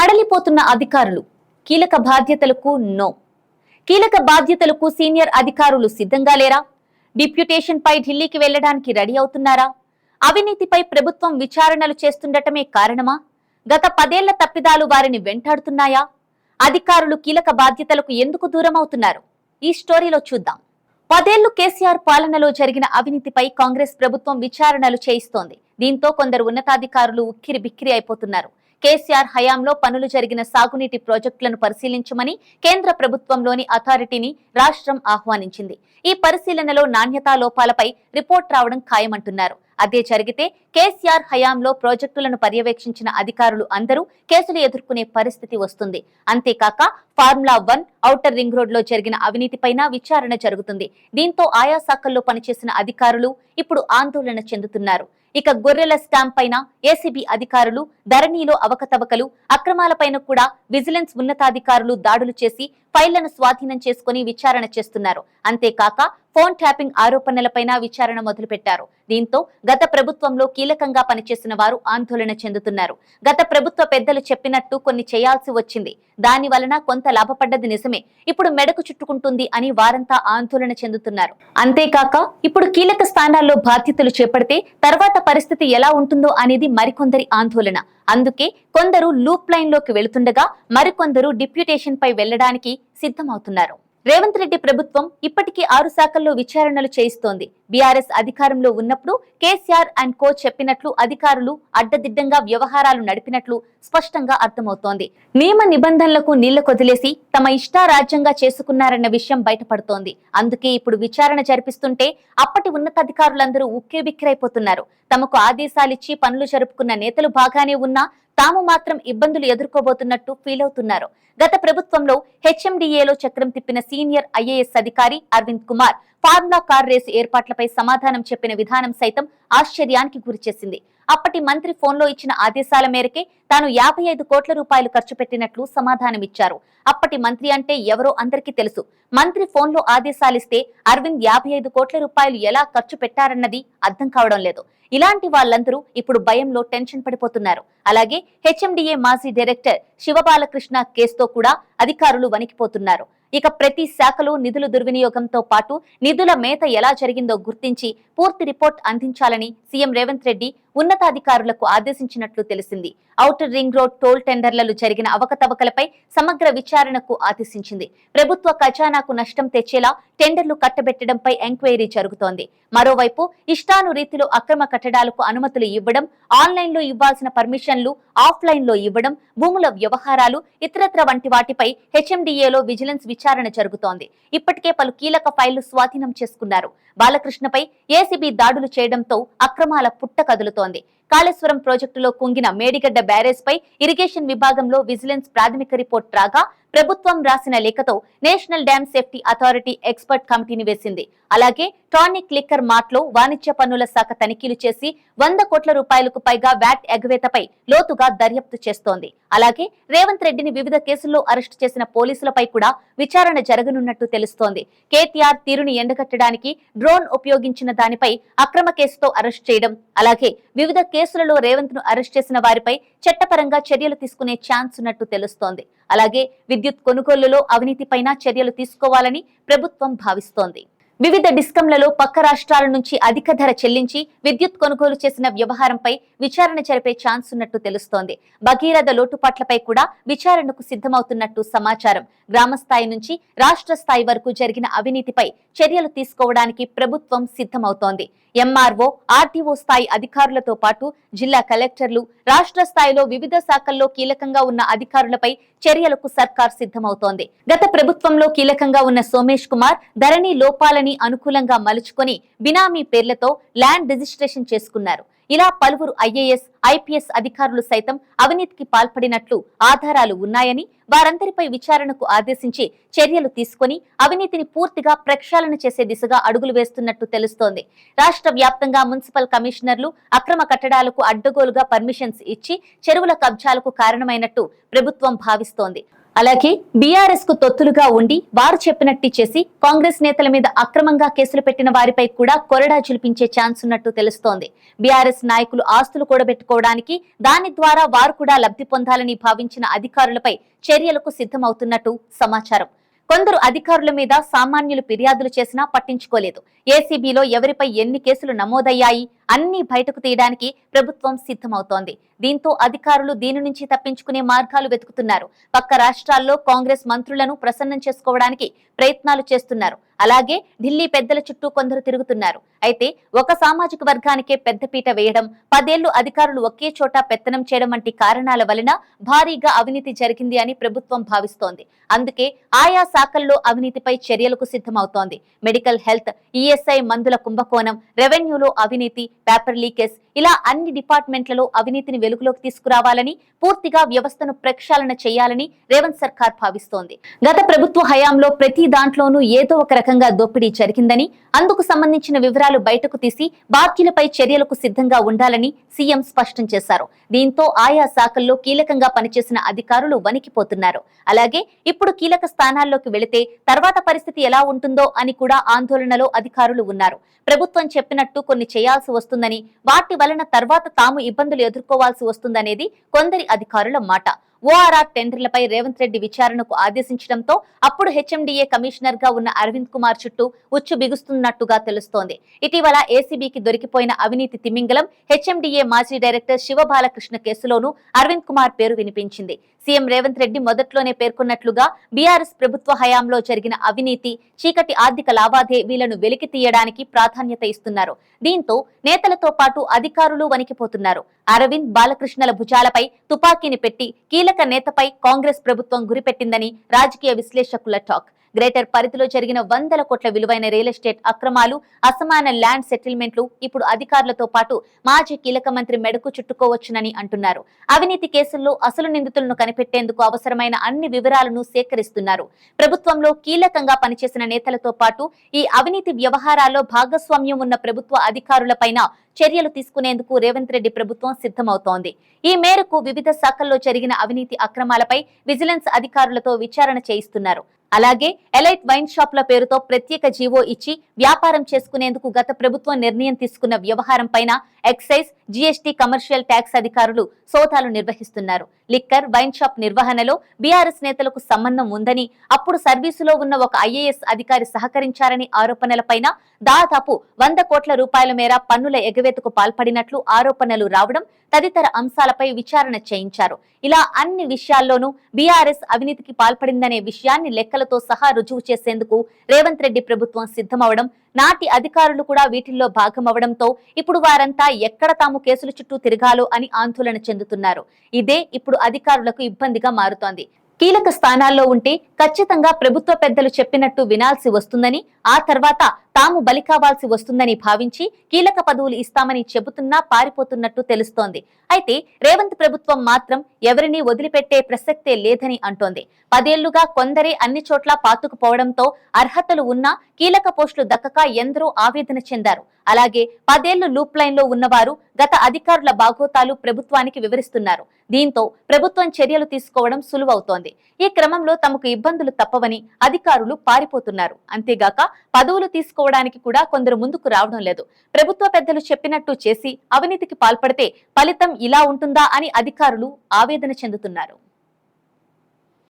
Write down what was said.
హడలిపోతున్న అధికారులు. కీలక బాధ్యతలకు నో. కీలక బాధ్యతలకు సీనియర్ అధికారులు సిద్ధంగా లేరా? డిప్యూటేషన్ పై ఢిల్లీకి వెళ్ళడానికి రెడీ అవుతున్నారా? అవినీతిపై ప్రభుత్వం విచారణలు చేస్తుండటమే కారణమా? గత పదేళ్ళ తప్పిదాలు వారిని వెంటాడుతున్నాయా? అధికారులు కీలక బాధ్యతలకు ఎందుకు దూరం అవుతున్నారు? ఈ స్టోరీలో చూద్దాం. పదేళ్ళు కేసీఆర్ పాలనలో జరిగిన అవినీతిపై కాంగ్రెస్ ప్రభుత్వం విచారణలు చేయిస్తోంది. దీంతో కొందరు ఉన్నతాధికారులు ఉక్కిరి బిక్కిరి అయిపోతున్నారు. కేసీఆర్ హయాంలో పనులు జరిగిన సాగునీటి ప్రాజెక్టులను పరిశీలించమని కేంద్ర ప్రభుత్వంలోని అథారిటీని రాష్ట్రం ఆహ్వానించింది. ఈ పరిశీలనలో నాణ్యతా లోపాలపై రిపోర్ట్ రావడం ఖాయమంటున్నారు. అదే జరిగితే కేసీఆర్ హయాంలో ప్రాజెక్టులను పర్యవేక్షించిన అధికారులు అందరూ కేసులు ఎదుర్కొనే పరిస్థితి వస్తుంది. అంతేకాక ఫార్ములా వన్ ఔటర్ రింగ్ రోడ్లో జరిగిన అవినీతిపైన విచారణ జరుగుతుంది. దీంతో ఆయా శాఖల్లో పనిచేసిన అధికారులు ఇప్పుడు ఆందోళన చెందుతున్నారు. ఇక గొర్రెల స్టాంప్ పైన ఏసీబీ అధికారులు ధరణిలో అవకతవకలు అక్రమాలపైన కూడా విజిలెన్స్ ఉన్నతాధికారులు దాడులు చేసి ఫైళ్ళను స్వాధీనం చేసుకుని విచారణ చేస్తున్నారు. అంతేకాక ఫోన్ ట్యాపింగ్ ఆరోపణలపైన విచారణ మొదలుపెట్టారు. దీంతో గత ప్రభుత్వంలో కీలకంగా పనిచేసిన వారు ఆందోళన చెందుతున్నారు. గత ప్రభుత్వ పెద్దలు చెప్పినట్టు కొన్ని చేయాల్సి వచ్చింది. దాని వలన కొంత లాభపడ్డది నిజమే ఇప్పుడు మెడకు చుట్టుకుంటుంది అని వారంతా ఆందోళన చెందుతున్నారు. అంతేకాక ఇప్పుడు కీలక స్థానాల్లో బాధ్యతలు చేపడితే తర్వాత పరిస్థితి ఎలా ఉంటుందో అనేది మరికొందరి ఆందోళన. అందుకే కొందరు లూప్ లైన్లోకి వెళుతుండగా మరికొందరు డిప్యూటేషన్ పై వెళ్ళడానికి సిద్ధమవుతున్నారు. రేవంత్ రెడ్డి ప్రభుత్వం ఇప్పటికీ ఆరు శాఖల్లో విచారణలు చేయిస్తోంది. బీఆర్ఎస్ అధికారంలో ఉన్నప్పుడు కేసీఆర్ అండ్ కో చెప్పినట్లు అధికారులు అడ్డదిడ్డంగా వ్యవహారాలు నడిపినట్లు స్పష్టంగా అర్థమవుతోంది. నియమ నిబంధనలకు నీళ్ళ కొదిలేసి తమ ఇష్టారాజ్యంగా చేసుకున్నారన్న విషయం బయటపడుతోంది. అందుకే ఇప్పుడు విచారణ జరిపిస్తుంటే అప్పటి ఉన్నతాధికారులందరూ ఉక్కిరిబిక్కిరైపోతున్నారు తమకు ఆదేశాలిచ్చి పనులు జరుపుకున్న నేతలు బాగానే ఉన్నా తాము మాత్రం ఇబ్బందులు ఎదుర్కోబోతున్నట్టు ఫీల్ అవుతున్నారు గత ప్రభుత్వంలో హెచ్ఎండిఏలో చక్రం తిప్పిన సీనియర్ ఐఏఎస్ అధికారి Arvind Kumar formula car race ఏర్పాట్లపై సమాధానం చెప్పిన విధానం సైతం ఆశ్చర్యానికి గురిచేసింది. అప్పటి మంత్రి ఫోన్లో ఇచ్చిన ఆదేశాల మేరకే తాను యాభై ఐదు కోట్ల రూపాయలు ఖర్చు పెట్టినట్లు సమాధానమిచ్చారు అప్పటి మంత్రి అంటే ఎవరో అందరికీ తెలుసు. మంత్రి ఫోన్లో ఆదేశాలిస్తే అరవింద్ యాభై ఐదు కోట్ల రూపాయలు ఎలా ఖర్చు పెట్టారన్నది అర్థం కావడం లేదు. ఇలాంటి వాళ్ళందరూ ఇప్పుడు భయంలో టెన్షన్ పడిపోతున్నారు. అలాగే హెచ్ఎండిఏ మాజీ డైరెక్టర్ శివబాలకృష్ణ కేసుతో కూడా అధికారులు వణికిపోతున్నారు. ఇక ప్రతి శాఖలో నిధుల దుర్వినియోగంతో పాటు నిధుల మేత ఎలా జరిగిందో గుర్తించి పూర్తి రిపోర్ట్ అందించాలని సీఎం రేవంత్ రెడ్డి ఉన్నతాధికారులకు ఆదేశించినట్లు తెలిసింది. ఔటర్ రింగ్ రోడ్ టోల్ టెండర్లలో జరిగిన అవకతవకలపై సమగ్ర విచారణకు ఆదేశించింది. ప్రభుత్వ ఖజానాకు నష్టం తెచ్చేలా టెండర్లు కట్టబెట్టడంపై ఎంక్వైరీ జరుగుతోంది. మరోవైపు ఇష్టాను రీతిలో అక్రమ కట్టడాలకు అనుమతులు ఇవ్వడం ఆన్లైన్లో ఇవ్వాల్సిన పర్మిషన్లు ఆఫ్లైన్లో ఇవ్వడం భూముల వ్యవహారాలు ఇతరత్ర వంటి వాటిపై హెచ్ఎండిఏలో విజిలెన్స్ విచారణ జరుగుతోంది. ఇప్పటికే పలు కీలక ఫైళ్ళు స్వాధీనం చేసుకున్నారు. బాలకృష్ణపై ఏసీబీ దాడులు చేయడంతో అక్రమాల పుట్ట కదులుతోంది కాళేశ్వరం ప్రాజెక్టులో కుంగిన మేడిగడ్డ బ్యారేజ్ పై ఇరిగేషన్ విభాగంలో విజిలెన్స్ ప్రాథమిక రిపోర్ట్ రాగా ప్రభుత్వం రాసిన లేఖతో national dam safety authority expert కమిటీని వేసింది. అలాగే టానిక్ లిక్కర్ మార్ట్లో వాణిజ్య పన్నుల శాఖ తనిఖీలు చేసి వంద కోట్ల రూపాయలకు పైగా వ్యాట్ ఎగవేతపై లోతుగా దర్యాప్తు చేస్తోంది. అలాగే రేవంత్ రెడ్డిని వివిధ కేసుల్లో అరెస్టు చేసిన పోలీసులపై కూడా విచారణ జరగనున్నట్టు తెలుస్తోంది. కేటీఆర్ తీరుని ఎండగట్టడానికి డ్రోన్ ఉపయోగించిన దానిపై అక్రమ కేసుతో అరెస్ట్ చేయడం అలాగే వివిధ కేసులలో రేవంత్ను అరెస్ట్ చేసిన వారిపై చట్టపరంగా చర్యలు తీసుకునే ఛాన్స్ ఉన్నట్టు తెలుస్తోంది. అలాగే విద్యుత్ కొనుగోలులో అవినీతిపైన చర్యలు తీసుకోవాలని ప్రభుత్వం భావిస్తోంది. వివిధ డిస్కంలలో పక్క రాష్ట్రాల నుంచి అధిక ధర చెల్లించి విద్యుత్ కొనుగోలు చేసిన వ్యవహారంపై విచారణ జరిపే ఛాన్స్ ఉన్నట్టు తెలుస్తోంది. భగీరథ లోటుపాట్లపై కూడా విచారణకు సిద్ధమవుతున్నట్టు సమాచారం. గ్రామ స్థాయి నుంచి రాష్ట్ర స్థాయి వరకు జరిగిన అవినీతిపై చర్యలు తీసుకోవడానికి ప్రభుత్వం సిద్ధమవుతోంది. ఎంఆర్ఓ ఆర్టీఓ స్థాయి అధికారులతో పాటు జిల్లా కలెక్టర్లు రాష్ట్ర స్థాయిలో వివిధ శాఖల్లో కీలకంగా ఉన్న అధికారులపై చర్యలకు సర్కార్ సిద్ధమవుతోంది. గత ప్రభుత్వంలో కీలకంగా ఉన్న సోమేష్ కుమార్ ధరణి లోపాలని అనుకూలంగా మలుచుకొని బినామీ పేర్లతో ల్యాండ్ రిజిస్ట్రేషన్ చేసుకున్నారు. ఇలా పలువురు ఐఏఎస్ ఐపీఎస్ అధికారులు సైతం అవినీతికి పాల్పడినట్లు ఆధారాలు ఉన్నాయని వారందరిపై విచారణకు ఆదేశించి చర్యలు తీసుకుని అవినీతిని పూర్తిగా ప్రక్షాళన చేసే దిశగా అడుగులు వేస్తున్నట్టు తెలుస్తోంది. రాష్ట్ర వ్యాప్తంగా మున్సిపల్ కమిషనర్లు అక్రమ కట్టడాలకు అడ్డగోలుగా పర్మిషన్స్ ఇచ్చి చెరువుల కబ్జాలకు కారణమైనట్టు ప్రభుత్వం భావిస్తోంది. అలాగే బీఆర్ఎస్కు తొత్తులుగా ఉండి వారు చెప్పినట్టు చేసి కాంగ్రెస్ నేతల మీద అక్రమంగా కేసులు పెట్టిన వారిపై కూడా కొరడా చిలిపించే ఛాన్స్ ఉన్నట్టు తెలుస్తోంది. బీఆర్ఎస్ నాయకులు ఆస్తులు కూడబెట్టుకోవడానికి దాని ద్వారా వారు కూడా లబ్ధి పొందాలని భావించిన అధికారులపై చర్యలకు సిద్ధమవుతున్నట్టు సమాచారం. కొందరు అధికారుల మీద సామాన్యులు ఫిర్యాదులు చేసినా పట్టించుకోలేదు. ఏసీబీలో ఎవరిపై ఎన్ని కేసులు నమోదయ్యాయి? అన్ని బయటకు తీయడానికి ప్రభుత్వం సిద్ధమవుతోంది. దీంతో అధికారులు దీని నుంచి తప్పించుకునే మార్గాలు వెతుకుతున్నారు. పక్క రాష్ట్రాల్లో కాంగ్రెస్ మంత్రులను ప్రసన్నం చేసుకోవడానికి ప్రయత్నాలు చేస్తున్నారు. అలాగే ఢిల్లీ పెద్దల చుట్టూ కొందరు తిరుగుతున్నారు. అయితే ఒక సామాజిక వర్గానికే పెద్దపీట వేయడం పదేళ్ళు అధికారులు ఒకే చోట పెత్తనం చేయడం వంటి కారణాల వలన భారీగా అవినీతి జరిగింది అని ప్రభుత్వం భావిస్తోంది. అందుకే ఆయా శాఖల్లో అవినీతిపై చర్యలకు సిద్ధమవుతోంది. మెడికల్ హెల్త్ ఈఎస్ఐ మందుల కుంభకోణం రెవెన్యూలో అవినీతి పేపర్ లీకేజ్ ఇలా అన్ని డిపార్ట్మెంట్లలో అవినీతిని వెలుగులోకి తీసుకురావాలని పూర్తిగా వ్యవస్థను ప్రక్షాళన చేయాలని రేవంత్ సర్కార్ భావిస్తోంది. గత ప్రభుత్వ హయాంలో ప్రతి దాంట్లోనూ ఏదో ఒక రకంగా దోపిడీ జరిగిందని అందుకు సంబంధించిన వివరాలు బయటకు తీసి బాధ్యులపై చర్యలకు సిద్ధంగా ఉండాలని సీఎం స్పష్టం చేశారు. దీంతో ఆయా శాఖల్లో కీలకంగా పనిచేసిన అధికారులు వణికిపోతున్నారు. అలాగే ఇప్పుడు కీలక స్థానాల్లోకి వెళితే తర్వాత పరిస్థితి ఎలా ఉంటుందో అని కూడా ఆందోళనలో అధికారులు ఉన్నారు. ప్రభుత్వం చెప్పినట్టు కొన్ని చేయాల్సి వస్తుంది వస్తుందని వాటి వలన తర్వాత తాము ఇబ్బందులు ఎదుర్కోవాల్సి వస్తుందనేది కొందరి అధికారుల మాట. ఓఆర్ఆర్ టెండర్లపై రేవంత్ రెడ్డి విచారణకు ఆదేశించడంతో అప్పుడు హెచ్ఎండిఏ కమిషనర్గా ఉన్న అరవింద్ కుమార్ చుట్టూ ఉచ్చు బిగుస్తున్నట్టుగా తెలుస్తోంది. ఇటీవల ఏసీబీకి దొరికిపోయిన అవినీతి తిమింగలం హెచ్ఎండిఏ మాజీ డైరెక్టర్ శివబాలకృష్ణ కేసులోనూ అరవింద్ కుమార్ పేరు వినిపించింది. సీఎం రేవంత్ రెడ్డి మొదట్లోనే పేర్కొన్నట్లుగా బీఆర్ఎస్ ప్రభుత్వ హయాంలో జరిగిన అవినీతి చీకటి ఆర్థిక లావాదేవీలను వెలికి తీయడానికి ప్రాధాన్యత ఇస్తున్నారు. దీంతో నేతలతో పాటు అధికారులు వణికిపోతున్నారు. అరవింద్ బాలకృష్ణల భుజాలపై తుపాకీని పెట్టి కీలక కీలక నేతపై కాంగ్రెస్ ప్రభుత్వం గురిపెట్టిందని రాజకీయ విశ్లేషకుల టాక్. గ్రేటర్ పరిధిలో జరిగిన వందల కోట్ల విలువైన రియల్ ఎస్టేట్ అక్రమాలు అసమాన ల్యాండ్ సెటిల్మెంట్లు ఇప్పుడు అధికారులతో పాటు మాజీ కీలక మంత్రి మెడకు చుట్టుకోవచ్చునని అంటున్నారు. అవినీతి కేసుల్లో అసలు నిందితులను కనిపెట్టేందుకు అవసరమైన అన్ని వివరాలను సేకరిస్తున్నారు. ప్రభుత్వంలో కీలకంగా పనిచేసిన నేతలతో పాటు ఈ అవినీతి వ్యవహారాల్లో భాగస్వామ్యం ఉన్న ప్రభుత్వ అధికారులపైన చర్యలు తీసుకునేందుకు రేవంత్ రెడ్డి ప్రభుత్వం సిద్ధమవుతోంది. ఈ మేరకు వివిధ శాఖల్లో జరిగిన అవినీతి అక్రమాలపై విజిలెన్స్ అధికారులతో విచారణ చేయిస్తున్నారు. అలాగే ఎలైట్ వైన్ షాప్ల పేరుతో ప్రత్యేక జీవో ఇచ్చి వ్యాపారం చేసుకునేందుకు గత ప్రభుత్వం నిర్ణయం తీసుకున్న వ్యవహారం పైన ఎక్సైజ్ జీఎస్టీ కమర్షియల్ ట్యాక్స్ అధికారులు సోదాలు నిర్వహిస్తున్నారు. లిక్కర్ వైన్ షాప్ నిర్వహణలో బీఆర్ఎస్ నేతలకు సంబంధం ఉందని అప్పుడు సర్వీసులో ఉన్న ఒక ఐఏఎస్ అధికారి సహకరించారని ఆరోపణలపైన దాదాపు వంద కోట్ల రూపాయల మేర పన్నుల ఎగవేతకు పాల్పడినట్లు ఆరోపణలు రావడం తదితర అంశాలపై విచారణ చేయించారు. ఇలా అన్ని విషయాల్లోనూ బీఆర్ఎస్ అవినీతికి పాల్పడిందనే విషయాన్ని లెక్కలతో సహా రుజువు చేసేందుకు రేవంత్ రెడ్డి ప్రభుత్వం సిద్ధమవడం నాటి అధికారులు కూడా వీటిల్లో భాగమవడంతో ఇప్పుడు వారంతా ఎక్కడ తాము కేసుల చుట్టూ తిరగాలో అని ఆందోళన చెందుతున్నారు. ఇదే ఇప్పుడు అధికారులకు ఇబ్బందిగా మారుతోంది. కీలక స్థానాల్లో ఉంటే ఖచ్చితంగా ప్రభుత్వ పెద్దలు చెప్పినట్టు వినాల్సి వస్తుందని ఆ తర్వాత తాము బలి కావాల్సి వస్తుందని భావించి కీలక పదవులు ఇస్తామని చెబుతున్నా పారిపోతున్నట్టు తెలుస్తోంది. అయితే రేవంత్ ప్రభుత్వం మాత్రం ఎవరినీ వదిలిపెట్టే ప్రసక్తే లేదని అంటోంది. పదేళ్ళుగా కొందరే అన్ని చోట్ల పాతుకుపోవడంతో అర్హతలు ఉన్నా కీలక పోస్టులు దక్కక ఎందరో ఆవేదన చెందారు. అలాగే పదేళ్ళు లూప్ లైన్లో ఉన్నవారు గత అధికారుల బాగోతాలు ప్రభుత్వానికి వివరిస్తున్నారు. దీంతో ప్రభుత్వం చర్యలు తీసుకోవడం సులువవుతోంది. ఈ క్రమంలో తమకు ఇబ్బందులు తప్పవని అధికారులు పారిపోతున్నారు. అంతేగాక పదవులు చేసుకోవడానికి కూడా కొందరు ముందుకు రావడం లేదు. ప్రభుత్వ పెద్దలు చెప్పినట్టు చేసి అవినీతికి పాల్పడితే ఫలితం ఇలా ఉంటుందా అని అధికారులు ఆవేదన చెందుతున్నారు.